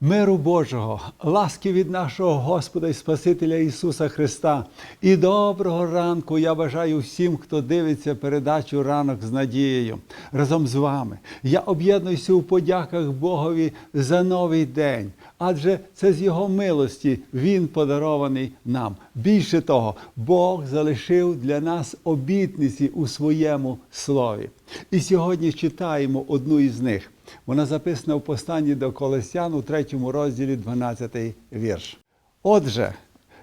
Миру Божого, ласки від нашого Господа і Спасителя Ісуса Христа. І доброго ранку я бажаю всім, хто дивиться передачу ранок з надією. Разом з вами я об'єднуюся у подяках Богові за новий день, адже це з Його милості Він подарований нам. Більше того, Бог залишив для нас обітниці у своєму слові. І сьогодні читаємо одну із них. Вона записана в посланні до Колосян у третьому розділі 12 вірш. Отже,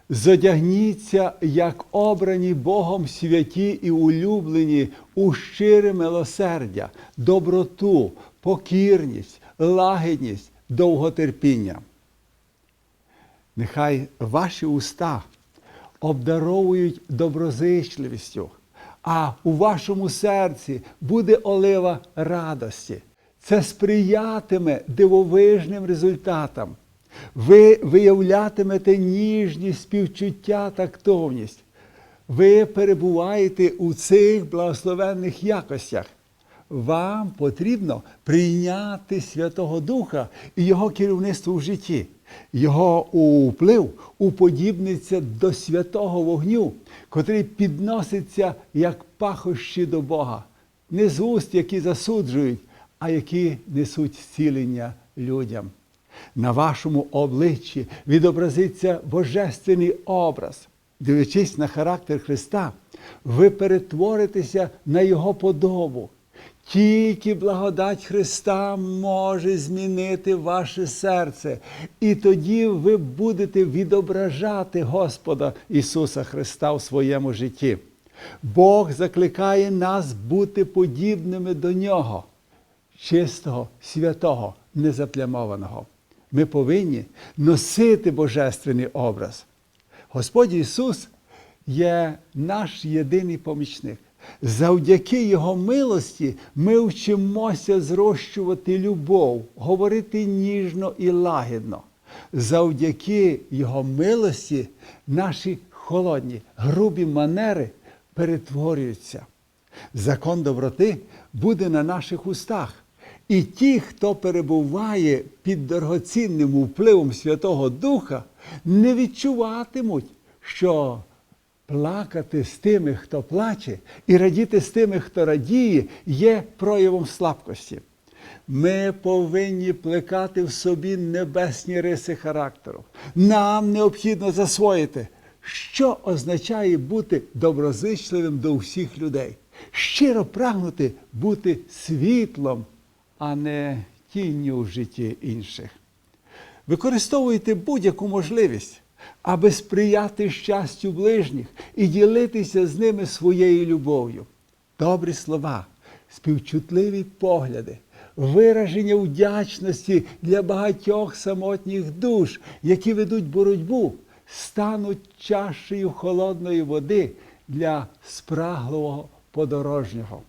зодягніться, як обрані Богом святі і улюблені у щире милосердя, доброту, покірність, лагідність, довготерпіння. Нехай ваші уста обдаровують доброзичливістю, а у вашому серці буде олива радості. Це сприятиме дивовижним результатам. Ви виявлятимете ніжність, співчуття, тактовність. Ви перебуваєте у цих благословенних якостях. Вам потрібно прийняти Святого Духа і Його керівництво в житті. Його вплив уподібниться до святого вогню, котрий підноситься як пахощі до Бога, не з уст, які засуджують, а які несуть зцілення людям. На вашому обличчі відобразиться божественний образ. Дивлячись на характер Христа, ви перетворитеся на Його подобу. Тільки благодать Христа може змінити ваше серце, і тоді ви будете відображати Господа Ісуса Христа в своєму житті. Бог закликає нас бути подібними до Нього, чистого, святого, незаплямованого. Ми повинні носити божественний образ. Господь Ісус є наш єдиний помічник. Завдяки Його милості ми вчимося зрощувати любов, говорити ніжно і лагідно. Завдяки Його милості наші холодні, грубі манери перетворюються. Закон доброти буде на наших устах. І ті, хто перебуває під дорогоцінним впливом Святого Духа, не відчуватимуть, що плакати з тими, хто плаче, і радіти з тими, хто радіє, є проявом слабкості. Ми повинні плекати в собі небесні риси характеру. Нам необхідно засвоїти, що означає бути доброзичливим до всіх людей, щиро прагнути бути світлом, а не тінню в житті інших. Використовуйте будь-яку можливість, аби сприяти щастю ближніх і ділитися з ними своєю любов'ю. Добрі слова, співчутливі погляди, вираження вдячності для багатьох самотніх душ, які ведуть боротьбу, стануть чашею холодної води для спраглого подорожнього.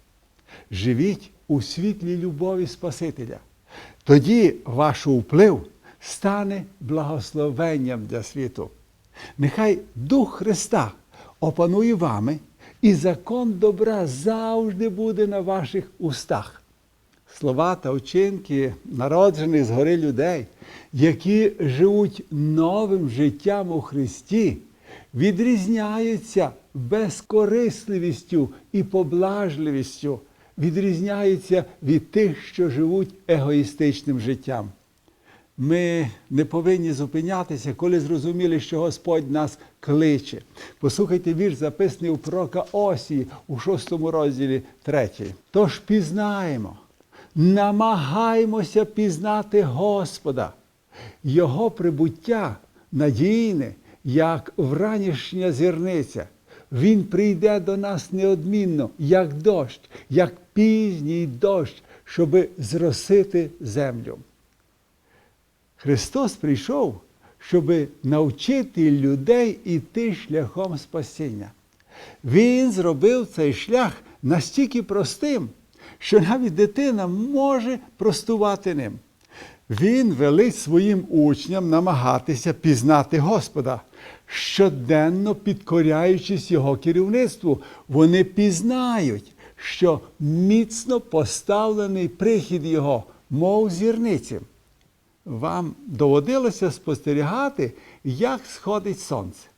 Живіть у світлі любові Спасителя. Тоді ваш вплив стане благословенням для світу. Нехай Дух Христа опанує вами, і закон добра завжди буде на ваших устах. Слова та вчинки народжених згори людей, які живуть новим життям у Христі, відрізняються безкорисливістю і поблажливістю, відрізняються від тих, що живуть егоїстичним життям. Ми не повинні зупинятися, коли зрозуміли, що Господь нас кличе. Послухайте вірш, записаний у пророка Осії у шостому розділі 3. Тож пізнаємо, намагаємося пізнати Господа, Його прибуття надійне, як вранішня зірниця. Він прийде до нас неодмінно, як дощ, як пізній дощ, щоби зросити землю. Христос прийшов, щоб навчити людей іти шляхом спасіння. Він зробив цей шлях настільки простим, що навіть дитина може простувати ним. Він велить своїм учням намагатися пізнати Господа, щоденно підкоряючись Його керівництву, вони пізнають, що міцно поставлений прихід Його, мов зірниці. вам доводилося спостерігати, як сходить сонце,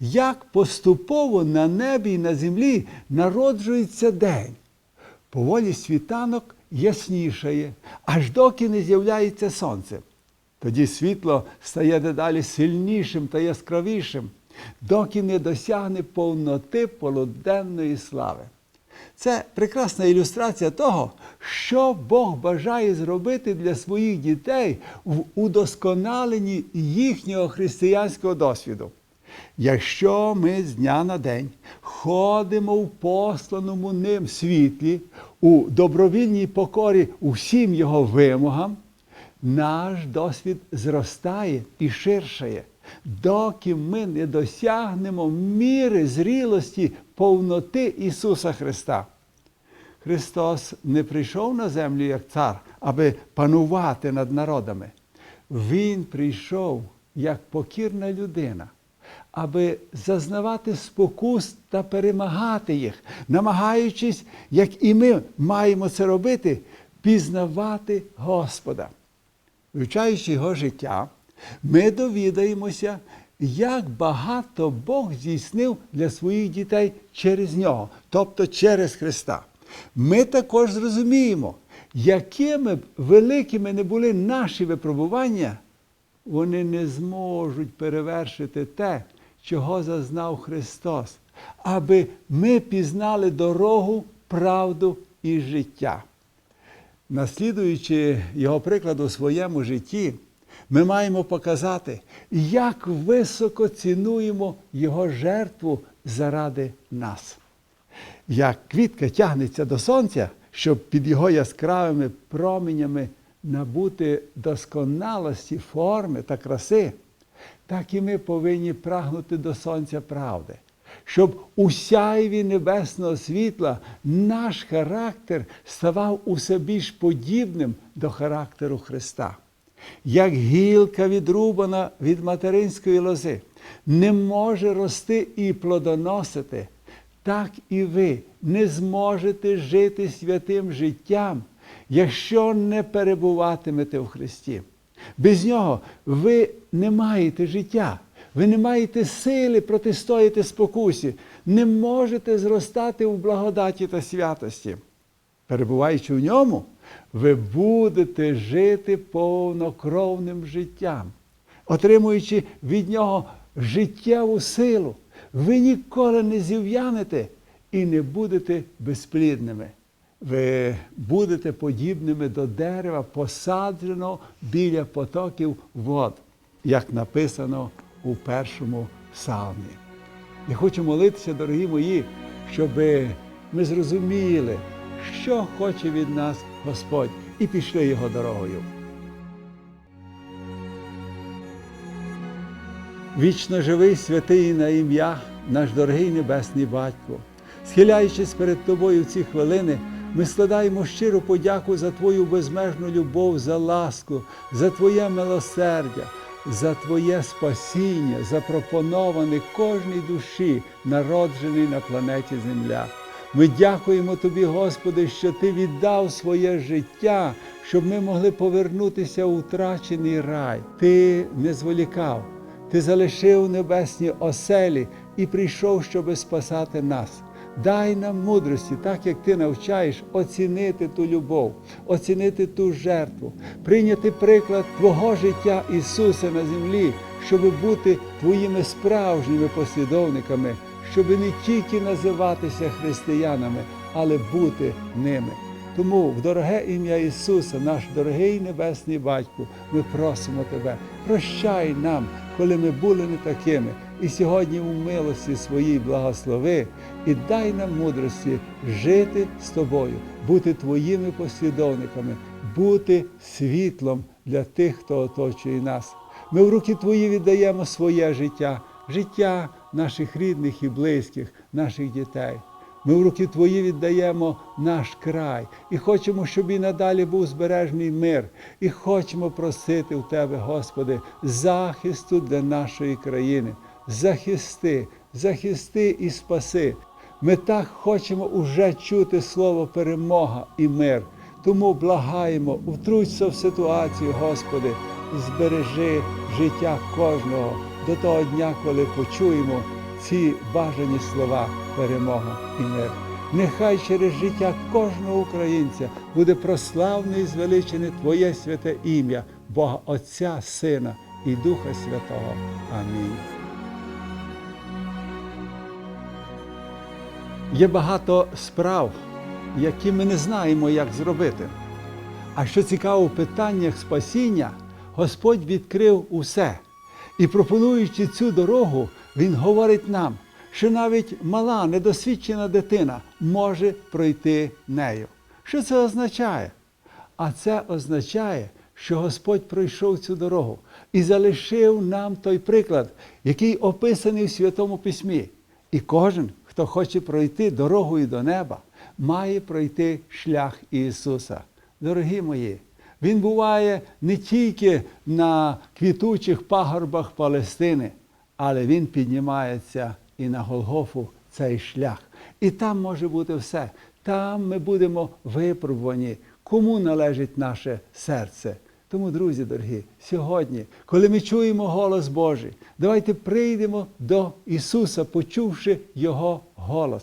як поступово на небі і на землі народжується день. Поволі світанок яснішає, аж доки не з'являється сонце. Тоді світло стає дедалі сильнішим та яскравішим, доки не досягне повноти полуденної слави. Це прекрасна ілюстрація того, що Бог бажає зробити для своїх дітей в удосконаленні їхнього християнського досвіду. Якщо ми з дня на день ходимо в посланому ним світлі, у добровільній покорі усім його вимогам, наш досвід зростає і ширшає, доки ми не досягнемо міри зрілості повноти Ісуса Христа. Христос не прийшов на землю як цар, аби панувати над народами. Він прийшов як покірна людина, аби зазнавати спокус та перемагати їх, намагаючись, як і ми маємо це робити, пізнавати Господа. Вивчаючи його життя, ми довідаємося, як багато Бог здійснив для своїх дітей через нього, тобто через Христа. Ми також зрозуміємо, якими б великими не були наші випробування, вони не зможуть перевершити те, чого зазнав Христос, аби ми пізнали дорогу, правду і життя. Наслідуючи його приклад у своєму житті, ми маємо показати, як високо цінуємо його жертву заради нас. Як квітка тягнеться до сонця, щоб під його яскравими променями набути досконалості форми та краси, так і ми повинні прагнути до сонця правди, щоб у сяйві небесного світла наш характер ставав усе більш подібним до характеру Христа. Як гілка відрубана від материнської лози, не може рости і плодоносити, так і ви не зможете жити святим життям, якщо не перебуватимете в Христі. Без нього ви не маєте життя, ви не маєте сили протистояти спокусі, не можете зростати у благодаті та святості. Перебуваючи в ньому, ви будете жити повнокровним життям, отримуючи від нього життєву силу. Ви ніколи не зів'янете і не будете безплідними. Ви будете подібними до дерева, посадженого біля потоків вод, як написано у першому псалмі. Я хочу молитися, дорогі мої, щоб ми зрозуміли, що хоче від нас Господь, і пішли його дорогою. Вічно живий святий на ім'я, наш дорогий Небесний Батько. Схиляючись перед Тобою в ці хвилини, ми складаємо щиру подяку за Твою безмежну любов, за ласку, за Твоє милосердя, за Твоє спасіння, запропоноване кожній душі, народженій на планеті Земля. Ми дякуємо Тобі, Господи, що Ти віддав своє життя, щоб ми могли повернутися у втрачений рай. Ти не зволікав, Ти залишив небесні оселі і прийшов, щоб спасати нас. Дай нам мудрості, так як ти навчаєш, оцінити ту любов, оцінити ту жертву, прийняти приклад Твого життя Ісуса на землі, щоб бути Твоїми справжніми послідовниками, щоб не тільки називатися християнами, але бути ними. Тому в дороге ім'я Ісуса, наш дорогий Небесний Батько, ми просимо Тебе, прощай нам, коли ми були не такими. І сьогодні у милості своїй благослови і дай нам мудрості жити з тобою, бути твоїми послідовниками, бути світлом для тих, хто оточує нас. Ми в руки Твої віддаємо своє життя, життя наших рідних і близьких, наших дітей. Ми в руки Твої віддаємо наш край і хочемо, щоб і надалі був збережний мир. І хочемо просити в Тебе, Господи, захисту для нашої країни. Захисти, захисти і спаси. Ми так хочемо уже чути слово перемога і мир. Тому благаємо, втруться в ситуацію, Господи, збережи життя кожного до того дня, коли почуємо ці бажані слова перемога і мир. Нехай через життя кожного українця буде прославне і звеличене Твоє святе ім'я, Бога Отця, Сина і Духа Святого. Амінь. Є багато справ, які ми не знаємо, як зробити. А що цікаво, в питаннях спасіння Господь відкрив усе. І пропонуючи цю дорогу, Він говорить нам, що навіть мала, недосвідчена дитина може пройти нею. Що це означає? А це означає, що Господь пройшов цю дорогу і залишив нам той приклад, який описаний в Святому Письмі. І кожен, хто хоче пройти дорогою до неба, має пройти шлях Ісуса. Дорогі мої, Він буває не тільки на квітучих пагорбах Палестини, але Він піднімається і на Голгофу цей шлях. І там може бути все. Там ми будемо випробувані, кому належить наше серце. Тому, друзі дорогі, сьогодні, коли ми чуємо голос Божий, давайте прийдемо до Ісуса, почувши Його голос.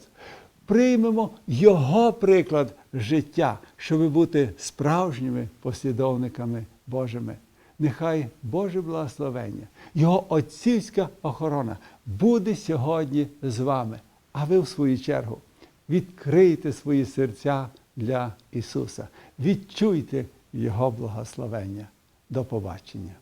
Приймемо Його приклад життя, щоб бути справжніми послідовниками Божими. Нехай Боже благословення, Його отцівська охорона буде сьогодні з вами. А ви, в свою чергу, відкрийте свої серця для Ісуса. Відчуйте Його благословення. До побачення.